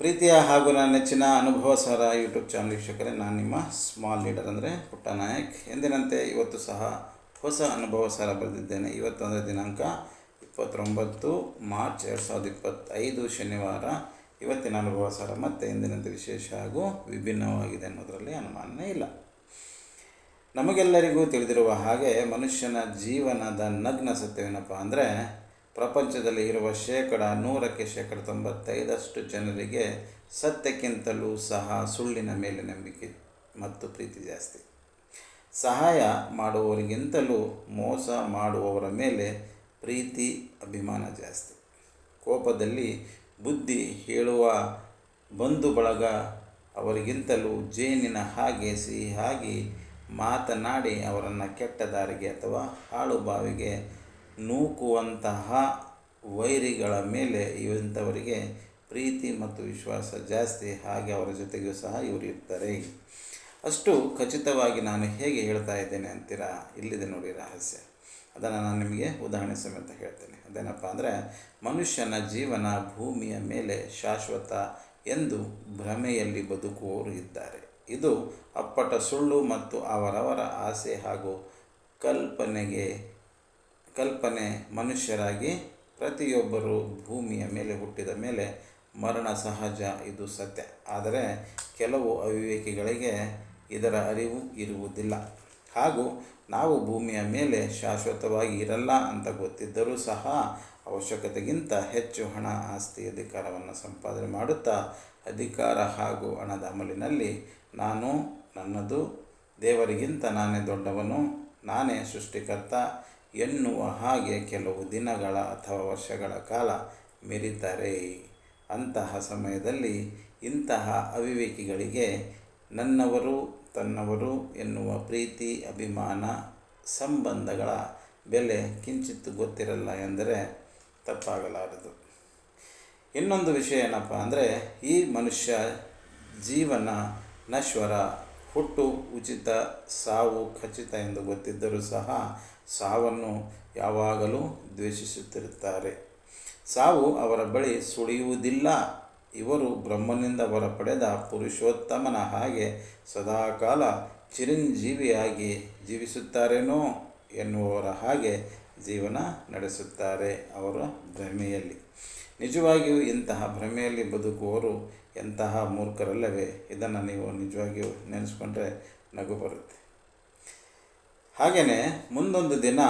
ಪ್ರೀತಿಯ ಹಾಗೂ ನನ್ನ ನೆಚ್ಚಿನ ಅನುಭವ ಸಾರ ಯೂಟ್ಯೂಬ್ ಚಾನಲ್ ವೀಕ್ಷಕರೇ, ನಾನು ನಿಮ್ಮ ಸ್ಮಾಲ್ ಲೀಡರ್ ಅಂದರೆ ಪುಟ್ಟ ನಾಯಕ್. ಎಂದಿನಂತೆ ಇವತ್ತು ಸಹ ಹೊಸ ಅನುಭವ ಸಾರ ಬರೆದಿದ್ದೇನೆ. ಇವತ್ತು ಅಂದರೆ ದಿನಾಂಕ ಇಪ್ಪತ್ತೊಂಬತ್ತು ಮಾರ್ಚ್ ಎರಡು ಸಾವಿರದ ಇಪ್ಪತ್ತೈದು ಶನಿವಾರ. ಇವತ್ತಿನ ಅನುಭವ ಸಾರ ಮತ್ತೆ ಎಂದಿನಂತೆ ವಿಶೇಷ ಹಾಗೂ ವಿಭಿನ್ನವಾಗಿದೆ ಅನ್ನೋದರಲ್ಲಿ ಅನುಮಾನನೇ ಇಲ್ಲ. ನಮಗೆಲ್ಲರಿಗೂ ತಿಳಿದಿರುವ ಹಾಗೆ ಮನುಷ್ಯನ ಜೀವನದ ನಗ್ನ ಸತ್ಯವೇನಪ್ಪ ಅಂದರೆ ಪ್ರಪಂಚದಲ್ಲಿ ಇರುವ ಶೇಕಡ ನೂರಕ್ಕೆ ಶೇಕಡ ತೊಂಬತ್ತೈದಷ್ಟು ಜನರಿಗೆ ಸತ್ಯಕ್ಕಿಂತಲೂ ಸಹ ಸುಳ್ಳಿನ ಮೇಲೆ ನಂಬಿಕೆ ಮತ್ತು ಪ್ರೀತಿ ಜಾಸ್ತಿ. ಸಹಾಯ ಮಾಡುವವರಿಗಿಂತಲೂ ಮೋಸ ಮಾಡುವವರ ಮೇಲೆ ಪ್ರೀತಿ, ಅಭಿಮಾನ ಜಾಸ್ತಿ. ಕೋಪದಲ್ಲಿ ಬುದ್ಧಿ ಹೇಳುವ ಬಂಧು ಬಳಗ ಅವರಿಗಿಂತಲೂ ಜೇನಿನ ಹಾಗೆ ಸಿಹಿಯಾಗಿ ಮಾತನಾಡಿ ಅವರನ್ನು ಕೆಟ್ಟ ದಾರಿಗೆ ಅಥವಾ ಹಾಳು ಬಾವಿಗೆ ನೂಕುವಂತಹ ವೈರಿಗಳ ಮೇಲೆ ಇವಂಥವರಿಗೆ ಪ್ರೀತಿ ಮತ್ತು ವಿಶ್ವಾಸ ಜಾಸ್ತಿ, ಹಾಗೆ ಅವರ ಜೊತೆಗೂ ಸಹ ಇವರು ಇರ್ತಾರೆ. ಅಷ್ಟು ಖಚಿತವಾಗಿ ನಾನು ಹೇಗೆ ಹೇಳ್ತಾ ಇದ್ದೇನೆ ಅಂತೀರಾ? ಇಲ್ಲಿದೆ ನೋಡಿ ರಹಸ್ಯ. ಅದನ್ನು ನಾನು ನಿಮಗೆ ಉದಾಹರಣೆ ಸಮೇತ ಹೇಳ್ತೇನೆ. ಅದೇನಪ್ಪ ಅಂದರೆ, ಮನುಷ್ಯನ ಜೀವನ ಭೂಮಿಯ ಮೇಲೆ ಶಾಶ್ವತ ಎಂದು ಭ್ರಮೆಯಲ್ಲಿ ಬದುಕುವವರು ಇದ್ದಾರೆ. ಇದು ಅಪ್ಪಟ ಸುಳ್ಳು ಮತ್ತು ಅವರವರ ಆಸೆ ಹಾಗೂ ಕಲ್ಪನೆಗೆ ಕಲ್ಪನೆ ಮನುಷ್ಯರಾಗಿ ಪ್ರತಿಯೊಬ್ಬರು ಭೂಮಿಯ ಮೇಲೆ ಹುಟ್ಟಿದ ಮೇಲೆ ಮರಣ ಸಹಜ, ಇದು ಸತ್ಯ. ಆದರೆ ಕೆಲವು ಅವಿವೇಕಿಗಳಿಗೆ ಇದರ ಅರಿವು ಇರುವುದಿಲ್ಲ. ಹಾಗೂ ನಾವು ಭೂಮಿಯ ಮೇಲೆ ಶಾಶ್ವತವಾಗಿ ಇರಲ್ಲ ಅಂತ ಗೊತ್ತಿದ್ದರೂ ಸಹ ಅವಶ್ಯಕತೆಗಿಂತ ಹೆಚ್ಚು ಹಣ ಆಸ್ತಿ ಅಧಿಕಾರವನ್ನು ಸಂಪಾದನೆ ಮಾಡುತ್ತಾ ಅಧಿಕಾರ ಹಾಗೂ ಹಣದ ಅಮಲಿನಲ್ಲಿ ನಾನು ನನ್ನದು, ದೇವರಿಗಿಂತ ನಾನೇ ದೊಡ್ಡವನು, ನಾನೇ ಸೃಷ್ಟಿಕರ್ತ ಎನ್ನುವ ಹಾಗೆ ಕೆಲವು ದಿನಗಳ ಅಥವಾ ವರ್ಷಗಳ ಕಾಲ ಮೆರೀತಾರೆ ಅಂತಹ ಸಮಯದಲ್ಲಿ ಇಂತಹ ಅವಿವೇಕಿಗಳಿಗೆ ನನ್ನವರು, ತನ್ನವರು ಎನ್ನುವ ಪ್ರೀತಿ, ಅಭಿಮಾನ, ಸಂಬಂಧಗಳ ಬೆಲೆ ಕಿಂಚಿತ್ತು ಗೊತ್ತಿರಲ್ಲ ಎಂದರೆ ತಪ್ಪಾಗಲಾರದು. ಇನ್ನೊಂದು ವಿಷಯ ಏನಪ್ಪ ಅಂದರೆ, ಈ ಮನುಷ್ಯ ಜೀವನ ನಶ್ವರ, ಹುಟ್ಟು, ಉಚಿತ, ಸಾವು, ಖಚಿತ ಎಂದು ಗೊತ್ತಿದ್ದರೂ ಸಹ ಸಾವನ್ನು ಯಾವಾಗಲೂ ದ್ವೇಷಿಸುತ್ತಿರುತ್ತಾರೆ. ಸಾವು ಅವರ ಬಳಿ ಸುಳಿಯುವುದಿಲ್ಲ. ಇವರು ಬ್ರಹ್ಮನಿಂದ ಹೊರ ಪಡೆದ ಪುರುಷೋತ್ತಮನ ಹಾಗೆ ಸದಾಕಾಲ ಚಿರಂಜೀವಿಯಾಗಿ ಜೀವಿಸುತ್ತಾರೇನೋ ಎನ್ನುವವರ ಹಾಗೆ ಜೀವನ ನಡೆಸುತ್ತಾರೆ ಅವರ ಭ್ರಮೆಯಲ್ಲಿ. ನಿಜವಾಗಿಯೂ ಇಂತಹ ಭ್ರಮೆಯಲ್ಲಿ ಬದುಕುವವರು ಎಂತಹ ಮೂರ್ಖರಲ್ಲವೇ? ಇದನ್ನು ನೀವು ನಿಜವಾಗಿಯೂ ನೆನೆಸ್ಕೊಂಡ್ರೆ ನಗು ಬರುತ್ತೆ. ಹಾಗೆಯೇ ಮುಂದೊಂದು ದಿನ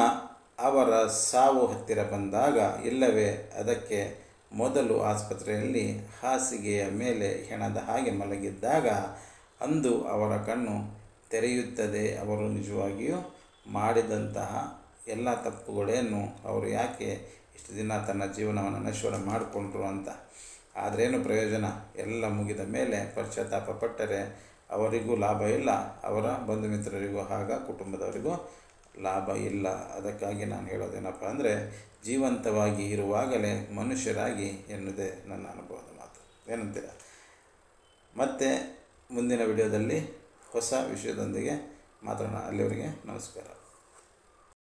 ಅವರ ಸಾವು ಹತ್ತಿರ ಬಂದಾಗ ಇಲ್ಲವೇ ಅದಕ್ಕೆ ಮೊದಲು ಆಸ್ಪತ್ರೆಯಲ್ಲಿ ಹಾಸಿಗೆಯ ಮೇಲೆ ಹೆಣದ ಹಾಗೆ ಮಲಗಿದ್ದಾಗ ಅಂದು ಅವರ ಕಣ್ಣು ತೆರೆಯುತ್ತದೆ. ಅವರು ನಿಜವಾಗಿಯೂ ಮಾಡಿದಂತಹ ಎಲ್ಲ ತಪ್ಪುಗಳೇನು ಅವರು ಯಾಕೆ ಇಷ್ಟು ದಿನ ತನ್ನ ಜೀವನವನ್ನು ನಶ್ವರ ಮಾಡಿಕೊಂಡ್ರು ಅಂತ. ಆದರೇನು ಪ್ರಯೋಜನ? ಎಲ್ಲ ಮುಗಿದ ಮೇಲೆ ಪಶ್ಚಾತ್ತಾಪ ಪಟ್ಟರೆ ಅವರಿಗೂ ಲಾಭ ಇಲ್ಲ, ಅವರ ಬಂಧು ಮಿತ್ರರಿಗೂ ಆಗ ಕುಟುಂಬದವರಿಗೂ ಲಾಭ ಇಲ್ಲ. ಅದಕ್ಕಾಗಿ ನಾನು ಹೇಳೋದೇನಪ್ಪ ಅಂದರೆ, ಜೀವಂತವಾಗಿ ಇರುವಾಗಲೇ ಮನುಷ್ಯರಾಗಿ ಎನ್ನುವುದೇ ನನ್ನ ಅನುಭವದ ಮಾತು. ಏನಂತೀರ? ಮತ್ತೆ ಮುಂದಿನ ವಿಡಿಯೋದಲ್ಲಿ ಹೊಸ ವಿಷಯದೊಂದಿಗೆ ಮಾತಾಡೋಣ ಅಲ್ಲಿವರಿಗೆ ನಮಸ್ಕಾರ.